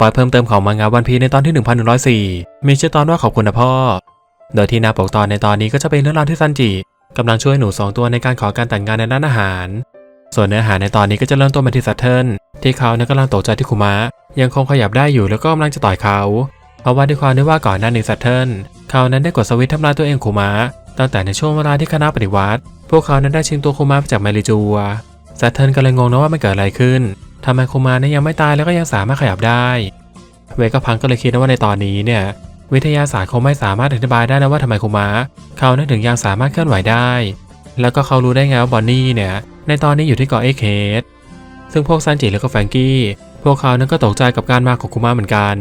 ปอยเพิ่มเติมของมังงะวันพีในตอนที่ 1104 มีชื่อตอนว่าขอบคุณนะพ่อ โดยที่นาปกตอนในตอนนี้ก็จะเป็นเรื่องราวที่ซันจิกำลังช่วยหนูสองตัวในการขอการแต่งงานในร้านอาหาร ส่วนเนื้อหาในตอนนี้ก็จะเริ่มต้นมาที่ซัตเทิลที่เขาเนี่ยกำลังตกใจที่คุมะ ยังคงขยับได้อยู่แล้วก็กำลังจะต่อยเขา เพราะว่าด้วยความที่ว่าก่อนหน้านี้ซัตเทิลเขานั้นได้กดสวิตช์ทำลายตัวเองคุมะ ตั้งแต่ในช่วงเวลาที่คณะปฏิวัติ พวกเขานั้นได้ชิงตัวคุมะจากเมริจัวซัตเทิลก็เลยงงนะว่ามันเกิดอะไรขึ้น ทำไมคุมะเนี่ยยังไม่ตายแล้วก็ยังสามารถขยับได้ เวกพังก็เลยคิดนะว่าในตอนนี้เนี่ยวิทยาศาสตร์คงไม่สามารถอธิบายได้นะว่าทำไมคุมะเขานั้นถึงยังสามารถเคลื่อนไหวได้ แล้วก็เขารู้ได้ไงว่าบอนนี่เนี่ยในตอนนี้อยู่ที่เกาะเอเคสซึ่งพวกซันจิแล้วก็แฟรงกี้ พวกเขานั้นก็ตกใจกับการมาของคุมะเหมือนกัน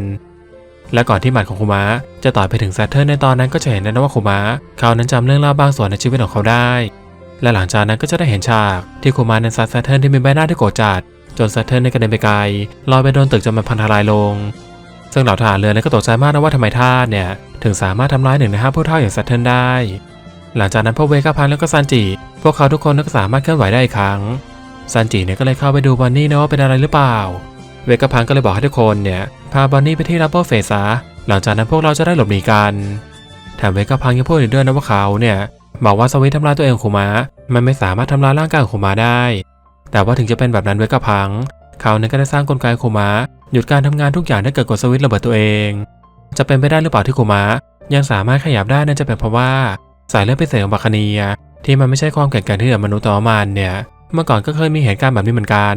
และก่อนที่หมัดของคุมะจะต่อยไปถึงแซตเทิลในตอนนั้นก็จะเห็นนะว่าคุมะเขานั้นจำเรื่องราวบางส่วนในชีวิตของเขาได้ และหลังจากนั้นก็จะได้เห็นฉากที่คุมะนั้นซัดแซตเทิลที่มีใบหน้าที่โกรธจัด จนแซตเทิลในกระเด็นไปไกลลอยไปโดนตึกจนมันพังทลายลง ซึ่งเหล่าทหารเรือนั้นก็ตกใจมากนะว่าทำไมท่าสเนี่ย ถึงสามารถทำร้ายหนึ่งในห้าผู้เท่าอย่างแซตเทิลได้ หลังจากนั้นพวกเวก้าพันแล้วก็ซันจิ พวกเขาทุกคนก็สามารถเคลื่อนไหวได้อีกครั้งซันจิเนี่ยก็เลยเข้าไปดูบอนนี่นะว่าเป็นอะไรหรือเปล่า เวก้าพันก็เลยบอกให้ทุกคนเนี่ยพาบอนนี่ไปที่รับเบิลเฟสซะหลังจากนั้นพวกเราจะได้หลบหนีกันแถมเวก้าพังยังพูดอีกด้วยนะว่าเขาเนี่ยบอกว่าสวิตทำลายตัวเองของคุมะมันไม่สามารถทำลายร่างกายของคุมะได้ แต่ว่าถึงจะเป็นแบบนั้นเวก้าพัง เขาเนี่ยก็ได้สร้างกลไกโคมะหยุดการทำงานทุกอย่างถ้าเกิดกดสวิตช์ระเบิดตัวเอง จะเป็นไปได้หรือเปล่าที่โคมะยังสามารถขยับได้นั่นจะเป็นเพราะว่าสายเลือดพิเศษของบัคเนีย ที่มันไม่ใช่ความแข็งแกร่งที่เหนือมนุษย์ต่อมันเนี่ยเมื่อก่อนก็เคยมีเหตุการณ์แบบนี้เหมือนกัน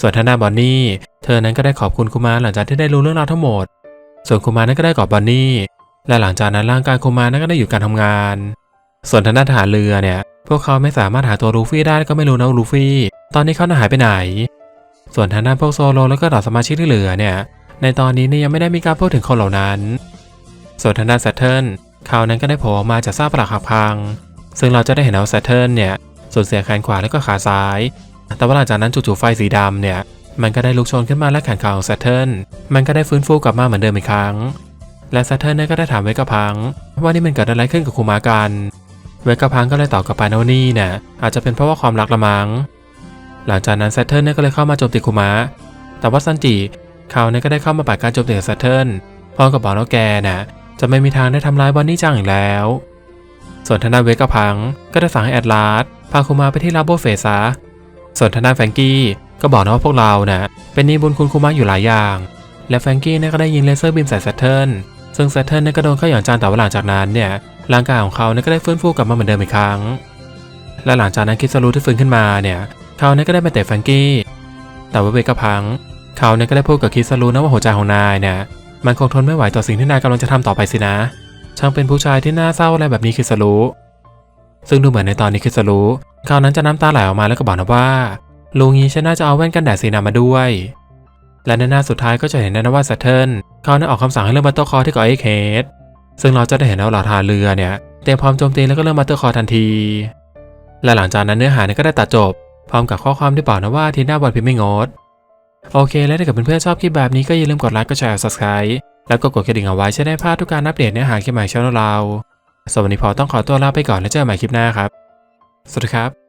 ส่วนทางด้าบอนนี่เธอนั้นก็ได้ขอบคุณคุมะหลังจากที่ได้รู้เรื่องราวทั้งหมด ส่วนคุมะนั้นก็ได้กอดบอนนี่และหลังจากนั้นร่างกายคุมะนั้นก็ได้หยุดการทำงาน ส่วนทางด้านทหารเรือเนี่ย พวกเขาไม่สามารถหาตัวลูฟี่ได้ก็ไม่รู้นะลูฟี่ ตอนนี้เขาน่ะหายไปไหน ส่วนทางด้านพวกโซโลแล้วก็เหล่าสมาชิกที่เหลือเนี่ย ในตอนนี้เนี่ยยังไม่ได้มีการพูดถึงคนเหล่านั้น ส่วนทางด้านแซตเทิลเขานั้นก็ได้โผล่ออกมาจากซากปรักหักพัง ซึ่งเราจะได้เห็นเอาแซตเทิลเนี่ยสูญเสียแขนขวาและก็ขาซ้าย แต่ว่าหลังจากนั้นจู่ๆไฟสีดำเนี่ยมันก็ได้ลุกโชนขึ้นมาและแขนขาของแซตเทิลมันก็ได้ฟื้นฟูกลับมาเหมือนเดิมอีกครั้ง และแซตเทิลเนี่ยก็ได้ถามเวกาพัง ว่านี่มันเกิดอะไรขึ้นกับคูมากัน เวกาพังก็เลยตอบกับไปนะว่านี่เนี่ยอาจจะเป็นเพราะว่าความรักละมัง้งหลังจากนั้นแซตเทิลเนี่ยก็เลยเข้ามาโจมตีคุมะ แต่ว่าซันจิเขาเนี่ยก็ได้เข้ามาปัดการโจมตีของแซตเทิลพร้อมกับบอกว่าแกน่ะจะไม่มีทางได้ทำร้ายบอนนี่จังอีกแล้ว ส่วนทางด้านเวกาพังก็ได้สั่งให้แอดลาสพาคุมะไปที่ลาโบเฟซะส่วนทางด้านแฟงกี้ก็บอกนะว่าพวกเราน่ะเป็นนี้บุญคุณคุมะอยู่หลายอย่าง และแฟงกี้เนี่ยก็ได้ยิงเลเซอร์บีมใส่แซตเทิลซึ่งแซตเทิลเนี่ยก็โดนเข้าอย่างจังแต่ว่าหลังจากนั้นเนี่ย ร่างกายของเขาเนี่ยก็ได้ฟื้นฟูกลับมาเหมือนเดิมอีกครั้ง และหลังจากนั้นคิสรูที่ฟื้นขึ้นมาเนี่ยเขาเนี่ยก็ได้ไปเตะแฟรงกี้ แต่ว่าเวกาพัง เขาเนี่ยก็ได้พูดกับคิสรูนะว่าหัวใจของนายเนี่ยมันคงทนไม่ไหวต่อสิ่งที่นายกำลังจะทำต่อไปสินะ ช่างเป็นผู้ชายที่น่าเศร้าอะไรแบบนี้คิสรูซึ่งดูเหมือนในตอนนี้คิสรูเขานั้นจะน้ำตาไหลออกมาแล้วก็บอกนะว่าลุงนี้ฉันน่าจะเอาแว่นกันแดดสีดำมาด้วย และในหน้าสุดท้ายก็จะเห็นนะว่าแซตเทิลเขาได้ออกคำสั่งให้เริ่มบัตเตอร์คอร์ที่เกาะไอเคส ซึ่งเราจะได้เห็นเอาเหล่าทหารเรือเนี่ยเตรียมพร้อมโจมตีแล้วก็เริ่มบัตเตอร์คอทันที และหลังจากนั้นเนื้อหาเนี่ยก็ได้ตัดจบ พร้อมกับข้อความที่บอกนะว่าทีน้าวันพิมพ์ไม่งด โอเค และถ้าเกิดเพื่อนๆชอบคลิปแบบนี้ก็อย่าลืมกดไลค์กดแชร์ subscribe แล้วก็กดกระดิ่งเอาไว้จะได้พลาดทุกการอัปเดตเนื้อหาคลิปใหม่ช่องเราสวันนี้พอต้องขอตัวลาไปก่อนแล้วเจอกันใหม่คลิปหน้าครับ สวัสดีครับ